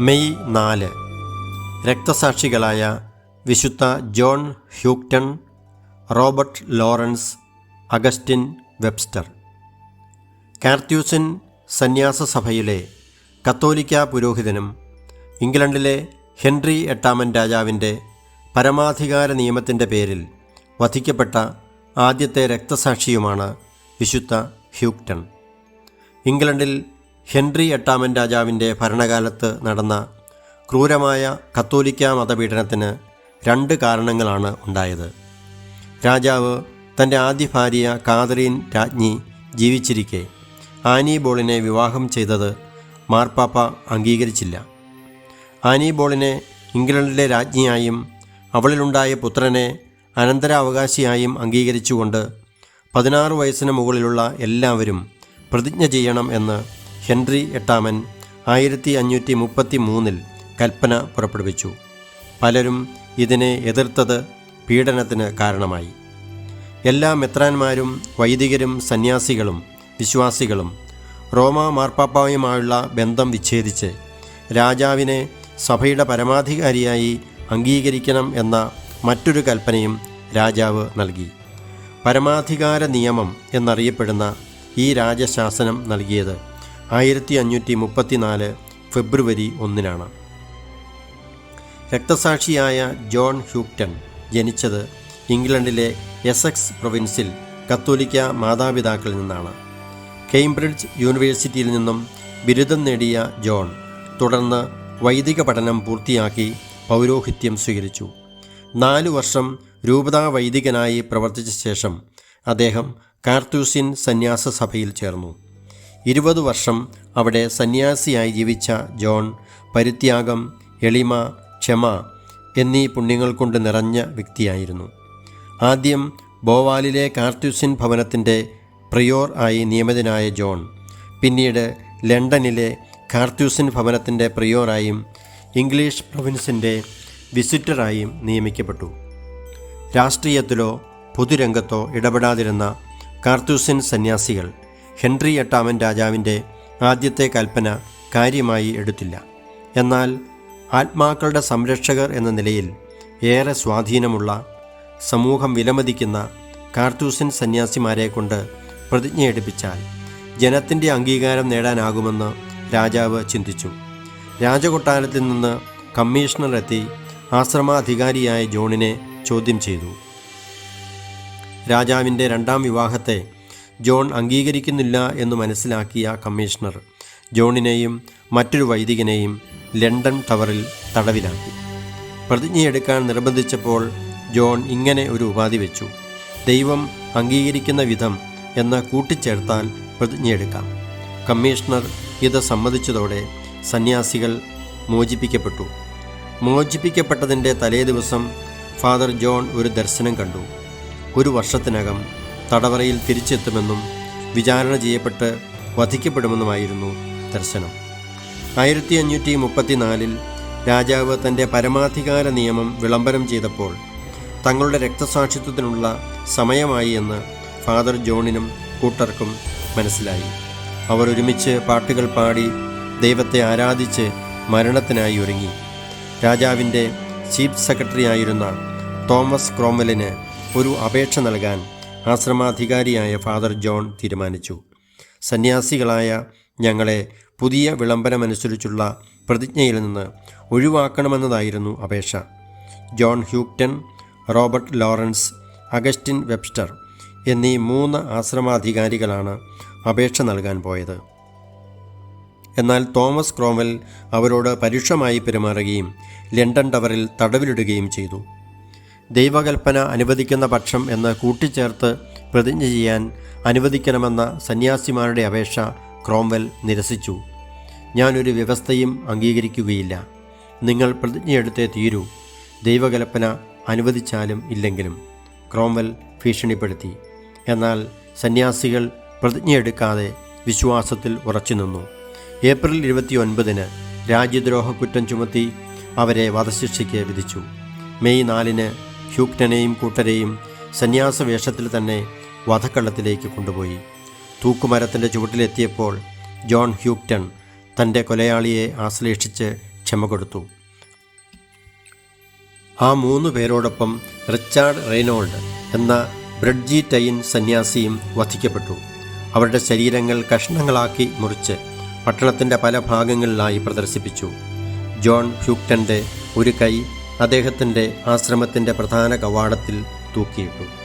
May നാല്. രക്തസാക്ഷികളായ വിശുദ്ധ John Houghton Robert Lawrence Augustine Webster. Carthusian സന്യാസ സഭയിലെ കത്തോലിക്ക പുരോഹിതനും ഇംഗ്ലണ്ടിലെ ഹെൻറി എട്ടാമൻ രാജാവിന്റെ പരമാധികാര നിയമത്തിന്റെ പേരിൽ വധിക്കപ്പെട്ട ആദ്യത്തെ രക്തസാക്ഷിയുമാണ് വിശുദ്ധ ഹ്യൂക്ടൺ. ഇംഗ്ലണ്ടിൽ ഹെൻറി എട്ടാമൻ രാജാവിന്റെ ഭരണകാലത്ത് നടന്ന ക്രൂരമായ കത്തോലിക്ക മതപീഡനത്തിന് രണ്ട് കാരണങ്ങളാണ് ഉണ്ടായത്. രാജാവ് തന്റെ ആദ്യ ഭാര്യ കാതറീൻ രാജ്ഞി ജീവിച്ചിരിക്കെ ആനി ബോളിനെ വിവാഹം ചെയ്തത് മാർപ്പാപ്പ അംഗീകരിച്ചില്ല. ആനി ബോളിനെ ഇംഗ്ലണ്ടിലെ രാജ്ഞിയായും അവളിലുണ്ടായ പുത്രനെ അനന്തരാവകാശിയായും അംഗീകരിച്ചുകൊണ്ട് പതിനാറ് വയസ്സിന് മുകളിലുള്ള എല്ലാവരും പ്രതിജ്ഞ ചെയ്യണം എന്ന് ഹെൻറി എട്ടാമൻ ആയിരത്തി അഞ്ഞൂറ്റി മുപ്പത്തി മൂന്നിൽ കൽപ്പന പുറപ്പെടുവിച്ചു. പലരും ഇതിനെ എതിർത്തത് പീഡനത്തിന് കാരണമായി. എല്ലാ മെത്രാന്മാരും വൈദികരും സന്യാസികളും വിശ്വാസികളും റോമ മാർപ്പാപ്പായുമായുള്ള ബന്ധം വിച്ഛേദിച്ച് രാജാവിനെ സഭയുടെ പരമാധികാരിയായി അംഗീകരിക്കണം എന്ന മറ്റൊരു കൽപ്പനയും രാജാവ് നൽകി. പരമാധികാര നിയമം എന്നറിയപ്പെടുന്ന ഈ രാജശാസനം നൽകിയത് ആയിരത്തി അഞ്ഞൂറ്റി മുപ്പത്തിനാല് ഫെബ്രുവരി ഒന്നിനാണ്. രക്തസാക്ഷിയായ ജോൺ ഹ്യൂക്ടൺ ജനിച്ചത് ഇംഗ്ലണ്ടിലെ എസക്സ് പ്രൊവിൻസിൽ കത്തോലിക്ക മാതാപിതാക്കളിൽ നിന്നാണ്. കേംബ്രിഡ്ജ് യൂണിവേഴ്സിറ്റിയിൽ നിന്നും ബിരുദം നേടിയ ജോൺ തുടർന്ന് വൈദിക പഠനം പൂർത്തിയാക്കി പൗരോഹിത്യം സ്വീകരിച്ചു. നാലു വർഷം രൂപതാ വൈദികനായി പ്രവർത്തിച്ച ശേഷം അദ്ദേഹം കാർത്തൂസിൻ സന്യാസ സഭയിൽ ചേർന്നു. ഇരുപത് വർഷം അവിടെ സന്യാസിയായി ജീവിച്ച ജോൺ പരിത്യാഗം എളിമ ക്ഷമ എന്നീ പുണ്യങ്ങൾ കൊണ്ട് നിറഞ്ഞ വ്യക്തിയായിരുന്നു. ആദ്യം ബോവാലിലെ കാർട്യൂസിൻ ഭവനത്തിന്റെ പ്രിയോർ ആയി നിയമിതനായ ജോൺ പിന്നീട് ലണ്ടനിലെ കാർട്യൂസിൻ ഭവനത്തിന്റെ പ്രിയോറായും ഇംഗ്ലീഷ് പ്രൊവിൻസിന്റെ വിസിറ്ററായും നിയമിക്കപ്പെട്ടു. രാഷ്ട്രീയത്തിലോ പൊതുരംഗത്തോ ഇടപെടാതിരുന്ന കാർത്തൂസിൻ സന്യാസികൾ ഹെൻറി എട്ടാമൻ രാജാവിന്റെ ആദ്യത്തെ കൽപ്പന കാര്യമായി എടുത്തില്ല. എന്നാൽ ആത്മാക്കളുടെ സംരക്ഷകർ എന്ന നിലയിൽ ഏറെ സ്വാധീനമുള്ള സമൂഹം വിലമതിക്കുന്ന കാർത്തൂസൻ സന്യാസിമാരെ കൊണ്ട് പ്രതിജ്ഞയെടുപ്പിച്ചാൽ ജനത്തിന്റെ അംഗീകാരം നേടാനാകുമെന്ന് രാജാവ് ചിന്തിച്ചു. രാജകൊട്ടാരത്തിൽ നിന്ന് കമ്മീഷണർ എത്തി ആശ്രമാധികാരിയായ ജോണിനെ ചോദ്യം ചെയ്തു. രാജാവിന്റെ രണ്ടാം വിവാഹത്തെ ജോൺ അംഗീകരിക്കുന്നില്ല എന്ന് മനസ്സിലാക്കിയ കമ്മീഷണർ ജോണിനെയും മറ്റൊരു വൈദികനെയും ലണ്ടൻ ടവറിൽ തടവിലാക്കി. പ്രതിജ്ഞയെടുക്കാൻ നിർബന്ധിച്ചപ്പോൾ ജോൺ ഇങ്ങനെ ഒരു ഉപാധി വെച്ചു. ദൈവം അംഗീകരിക്കുന്ന വിധം എന്ന് കൂട്ടിച്ചേർത്താൽ പ്രതിജ്ഞയെടുക്കാം. കമ്മീഷണർ ഇത് സമ്മതിച്ചതോടെ സന്യാസികൾ മോചിപ്പിക്കപ്പെട്ടു. മോചിപ്പിക്കപ്പെട്ടതിന്റെ തലേ ദിവസം ഫാദർ ജോൺ ഒരു ദർശനം കണ്ടു. ഒരു വർഷത്തിനകം തടവറയിൽ തിരിച്ചെത്തുമെന്നും വിചാരണ ചെയ്യപ്പെട്ട് വധിക്കപ്പെടുമെന്നുമായിരുന്നു ദർശനം. ആയിരത്തി അഞ്ഞൂറ്റി മുപ്പത്തിനാലിൽ രാജാവ് തന്റെ പരമാധികാര നിയമം വിളംബരം ചെയ്തപ്പോൾ തങ്ങളുടെ രക്തസാക്ഷിത്വത്തിനുള്ള സമയമായി എന്ന് ഫാദർ ജോണിനും കൂട്ടർക്കും മനസ്സിലായി. അവർ ഒരുമിച്ച് പാട്ടുകൾ പാടി ദൈവത്തെ ആരാധിച്ച് മരണത്തിനായി ഒരുങ്ങി. രാജാവിന്റെ ചീഫ് സെക്രട്ടറി ആയിരുന്ന തോമസ് ക്രോമലിന് ഒരു അപേക്ഷ നൽകാൻ ആശ്രമാധികാരിയായ ഫാദർ ജോൺ തീരുമാനിച്ചു. സന്യാസികളായ ഞങ്ങളെ പുതിയ വിളംബരമനുസരിച്ചുള്ള പ്രതിജ്ഞയിൽ നിന്ന് ഒഴിവാക്കണമെന്നതായിരുന്നു അപേക്ഷ. John Houghton Robert Lawrence Augustine Webster എന്നീ മൂന്ന് ആശ്രമാധികാരികളാണ് അപേക്ഷ നൽകാൻ പോയത്. എന്നാൽ തോമസ് ക്രോമൽ അവരോട് പരുഷമായി പെരുമാറുകയും ലണ്ടൻ ടവറിൽ തടവിലിടുകയും ചെയ്തു. ദൈവകൽപ്പന അനുവദിക്കുന്ന പക്ഷം എന്ന് കൂട്ടിച്ചേർത്ത് പ്രതിജ്ഞ ചെയ്യാൻ അനുവദിക്കണമെന്ന സന്യാസിമാരുടെ അപേക്ഷ ക്രോംവെൽ നിരസിച്ചു. ഞാനൊരു വ്യവസ്ഥയും അംഗീകരിക്കുകയില്ല. നിങ്ങൾ പ്രതിജ്ഞയെടുത്തേ തീരൂ. ദൈവകൽപ്പന അനുവദിച്ചാലും ഇല്ലെങ്കിലും. ക്രോംവെൽ ഭീഷണിപ്പെടുത്തി. എന്നാൽ സന്യാസികൾ പ്രതിജ്ഞയെടുക്കാതെ വിശ്വാസത്തിൽ ഉറച്ചുനിന്നു ഏപ്രിൽ ഇരുപത്തി ഒൻപതിന് രാജ്യദ്രോഹ കുറ്റം ചുമത്തി അവരെ വധശിക്ഷയ്ക്ക് വിധിച്ചു. മെയ് നാലിന് ഹ്യൂക്ടനെയും കൂട്ടരെയും സന്യാസ വേഷത്തിൽ തന്നെ വധക്കള്ളത്തിലേക്ക് കൊണ്ടുപോയി. തൂക്കുമരത്തിന്റെ ചുവട്ടിലെത്തിയപ്പോൾ ജോൺ ഹ്യൂക്ടൺ തന്റെ കൊലയാളിയെ ആശ്ലേഷിച്ച് ക്ഷമ കൊടുത്തു. ആ മൂന്ന് പേരോടൊപ്പം റിച്ചാർഡ് റെയ്നോൾഡ് എന്ന ബ്രഡ്ജി ടൈൻ സന്യാസിയും വധിക്കപ്പെട്ടു. അവരുടെ ശരീരങ്ങൾ കഷ്ണങ്ങളാക്കി മുറിച്ച് പട്ടണത്തിന്റെ പല ഭാഗങ്ങളിലായി പ്രദർശിപ്പിച്ചു. ജോൺ ഹ്യൂക്ടന്റെ ഒരു കൈ അദ്ദേഹത്തിന്റെ ആശ്രമത്തിന്റെ പ്രധാന കവാടത്തിൽ തൂക്കിയിട്ടു.